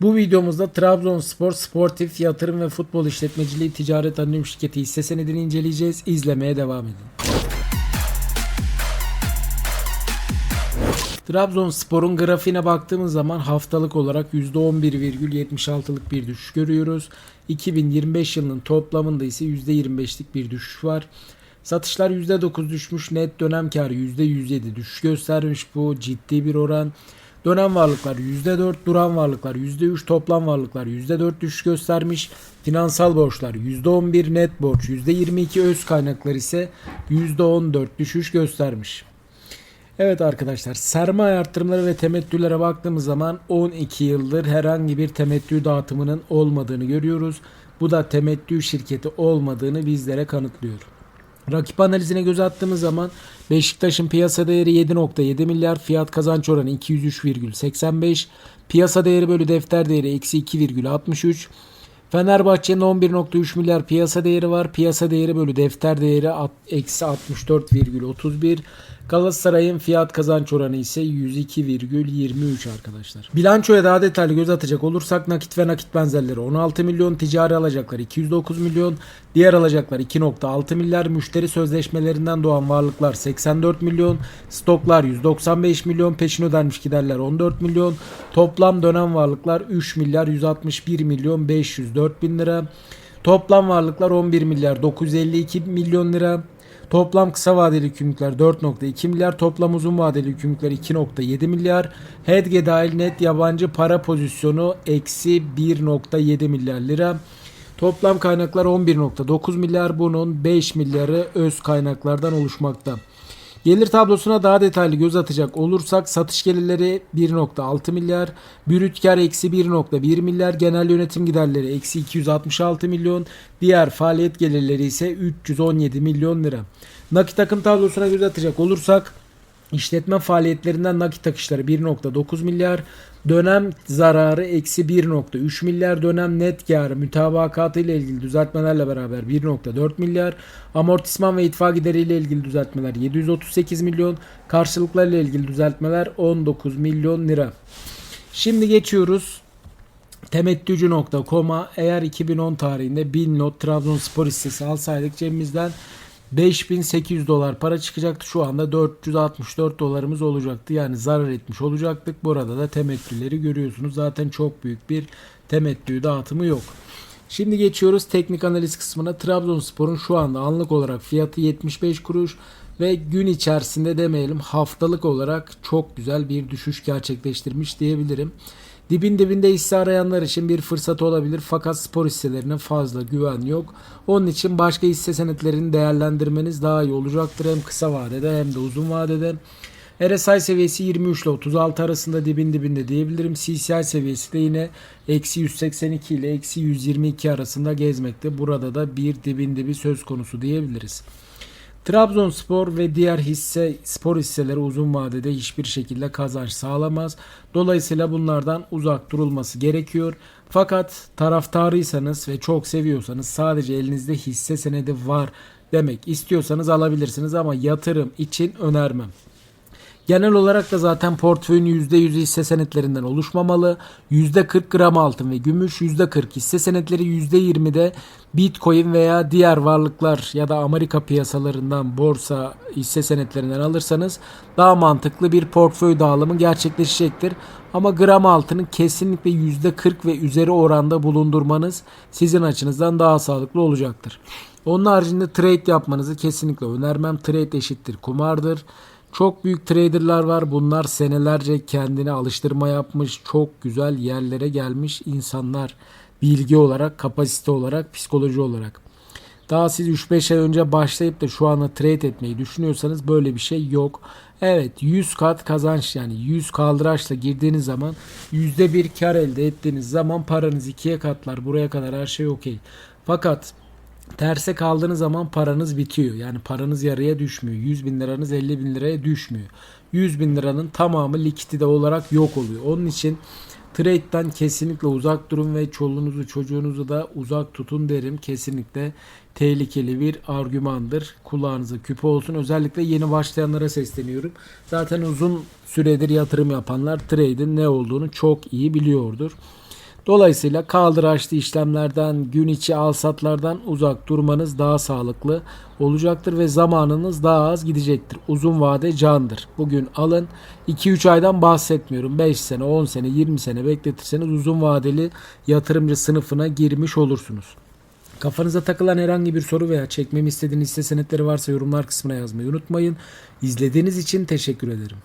Bu videomuzda Trabzonspor Sportif Yatırım ve Futbol İşletmeciliği Ticaret Anonim Şirketi hisse senedini inceleyeceğiz. İzlemeye devam edin. Trabzonspor'un grafiğine baktığımız zaman haftalık olarak %11,76'lık bir düşüş görüyoruz. 2025 yılının toplamında ise %25'lik bir düşüş var. Satışlar %9 düşmüş, net dönem karı %107 düşüş göstermiş. Bu ciddi bir oran. Dönem varlıklar %4, duran varlıklar %3, toplam varlıklar %4 düşüş göstermiş. Finansal borçlar %11, net borç %22, öz kaynaklar ise %14 düşüş göstermiş. Evet arkadaşlar sermaye artırımları ve temettülere baktığımız zaman 12 yıldır herhangi bir temettü dağıtımının olmadığını görüyoruz. Bu da temettü şirketi olmadığını bizlere kanıtlıyor. Rakip analizine göz attığımız zaman Beşiktaş'ın piyasa değeri 7.7 milyar, fiyat kazanç oranı 203,85, piyasa değeri bölü defter değeri eksi 2,63, Fenerbahçe'nin 11.3 milyar piyasa değeri var. Piyasa değeri bölü defter değeri eksi 64,31. Galatasaray'ın fiyat kazanç oranı ise 102,23 arkadaşlar. Bilançoya daha detaylı göz atacak olursak nakit ve nakit benzerleri 16 milyon, ticari alacaklar 209 milyon, diğer alacaklar 2.6 milyar, müşteri sözleşmelerinden doğan varlıklar 84 milyon, stoklar 195 milyon, peşin ödenmiş giderler 14 milyon, toplam dönem varlıklar 3 milyar 161 milyon 504 bin lira, toplam varlıklar 11 milyar 952 milyon lira, Toplam kısa vadeli yükümlülükler 4.2 milyar, toplam uzun vadeli yükümlülükler 2.7 milyar, HEDGE dahil net yabancı para pozisyonu eksi 1.7 milyar lira. Toplam kaynaklar 11.9 milyar, bunun 5 milyarı öz kaynaklardan oluşmakta. Gelir tablosuna daha detaylı göz atacak olursak satış gelirleri 1.6 milyar, brüt kar eksi 1.1 milyar, genel yönetim giderleri eksi 266 milyon, diğer faaliyet gelirleri ise 317 milyon lira. Nakit akım tablosuna göz atacak olursak İşletme faaliyetlerinden nakit akışları 1.9 milyar, dönem zararı eksi 1.3 milyar, dönem net karı mütabakatı ile ilgili düzeltmelerle beraber 1.4 milyar, amortisman ve itfa gideri ile ilgili düzeltmeler 738 milyon, karşılıklarla ilgili düzeltmeler 19 milyon lira. Şimdi geçiyoruz temettücü.com'a eğer 2010 tarihinde 1000 not Trabzonspor hissesi alsaydık cebimizden 5800 dolar para çıkacaktı. Şu anda 464 dolarımız olacaktı. Yani zarar etmiş olacaktık. Burada da temettüleri görüyorsunuz. Zaten çok büyük bir temettü dağıtımı yok. Şimdi geçiyoruz teknik analiz kısmına. Trabzonspor'un şu anda anlık olarak fiyatı 75 kuruş ve gün içerisinde demeyelim haftalık olarak çok güzel bir düşüş gerçekleştirmiş diyebilirim. Dibin dibinde hisse arayanlar için bir fırsat olabilir fakat spor hisselerine fazla güven yok. Onun için başka hisse senetlerini değerlendirmeniz daha iyi olacaktır hem kısa vadede hem de uzun vadede. RSI seviyesi 23 ile 36 arasında dibin dibinde diyebilirim. CCI seviyesi de yine eksi 182 ile eksi 122 arasında gezmekte. Burada da bir dibin dibi söz konusu diyebiliriz. Trabzonspor ve diğer hisse spor hisseleri uzun vadede hiçbir şekilde kazanç sağlamaz. Dolayısıyla bunlardan uzak durulması gerekiyor. Fakat taraftarıysanız ve çok seviyorsanız sadece elinizde hisse senedi var demek istiyorsanız alabilirsiniz ama yatırım için önermem. Genel olarak da zaten portföyün %100 hisse senetlerinden oluşmamalı. %40 gram altın ve gümüş, %40 hisse senetleri, %20'de Bitcoin veya diğer varlıklar ya da Amerika piyasalarından borsa hisse senetlerinden alırsanız daha mantıklı bir portföy dağılımı gerçekleşecektir. Ama gram altının kesinlikle %40 ve üzeri oranda bulundurmanız sizin açınızdan daha sağlıklı olacaktır. Onun haricinde trade yapmanızı kesinlikle önermem. Trade eşittir kumardır. Çok büyük traderlar var. Bunlar senelerce kendine alıştırma yapmış, çok güzel yerlere gelmiş insanlar. Bilgi olarak, kapasite olarak, psikoloji olarak. Daha siz 3-5 ay önce başlayıp da şu anda trade etmeyi düşünüyorsanız böyle bir şey yok. Evet 100 kat kazanç yani 100 kaldıraçla girdiğiniz zaman %1 kar elde ettiğiniz zaman paranız ikiye katlar. Buraya kadar her şey okey. Fakat terse kaldığınız zaman paranız bitiyor. Yani paranız yarıya düşmüyor. 100 bin liranız 50 bin liraya düşmüyor. 100 bin liranın tamamı likidite olarak yok oluyor. Onun için trade'den kesinlikle uzak durun ve çoluğunuzu çocuğunuzu da uzak tutun derim. Kesinlikle tehlikeli bir argümandır. Kulağınıza küpe olsun. Özellikle yeni başlayanlara sesleniyorum. Zaten uzun süredir yatırım yapanlar trade'in ne olduğunu çok iyi biliyordur. Dolayısıyla kaldıraçlı işlemlerden, gün içi alsatlardan uzak durmanız daha sağlıklı olacaktır ve zamanınız daha az gidecektir. Uzun vade candır. Bugün alın 2-3 aydan bahsetmiyorum. 5 sene, 10 sene, 20 sene bekletirseniz uzun vadeli yatırımcı sınıfına girmiş olursunuz. Kafanıza takılan herhangi bir soru veya çekmemi istediğiniz hisse senetleri varsa yorumlar kısmına yazmayı unutmayın. İzlediğiniz için teşekkür ederim.